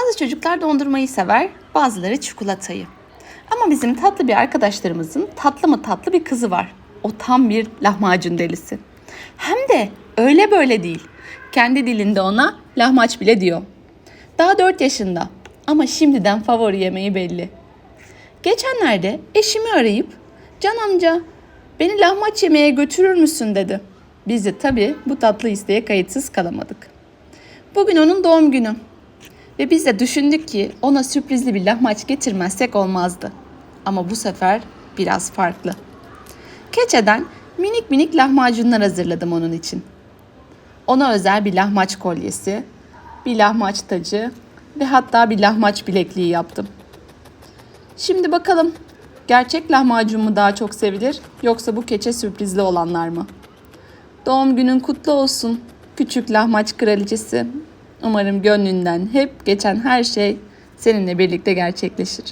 Bazı çocuklar dondurmayı sever, bazıları çikolatayı. Ama bizim tatlı bir arkadaşlarımızın tatlı mı tatlı bir kızı var. O tam bir lahmacun delisi. Hem de öyle böyle değil. Kendi dilinde ona lahmaç bile diyor. Daha 4 yaşında ama şimdiden favori yemeği belli. Geçenlerde eşimi arayıp Can amca beni lahmaç yemeye götürür müsün dedi. Biz de tabii bu tatlı isteğe kayıtsız kalamadık. Bugün onun doğum günü. Ve biz de düşündük ki ona sürprizli bir lahmaç getirmezsek olmazdı. Ama bu sefer biraz farklı. Keçeden minik minik lahmacunlar hazırladım onun için. Ona özel bir lahmaç kolyesi, bir lahmaç tacı ve hatta bir lahmaç bilekliği yaptım. Şimdi bakalım gerçek lahmacun mu daha çok sevilir yoksa bu keçe sürprizli olanlar mı? Doğum günün kutlu olsun küçük lahmaç kraliçesi. Umarım gönlünden hep geçen her şey seninle birlikte gerçekleşir.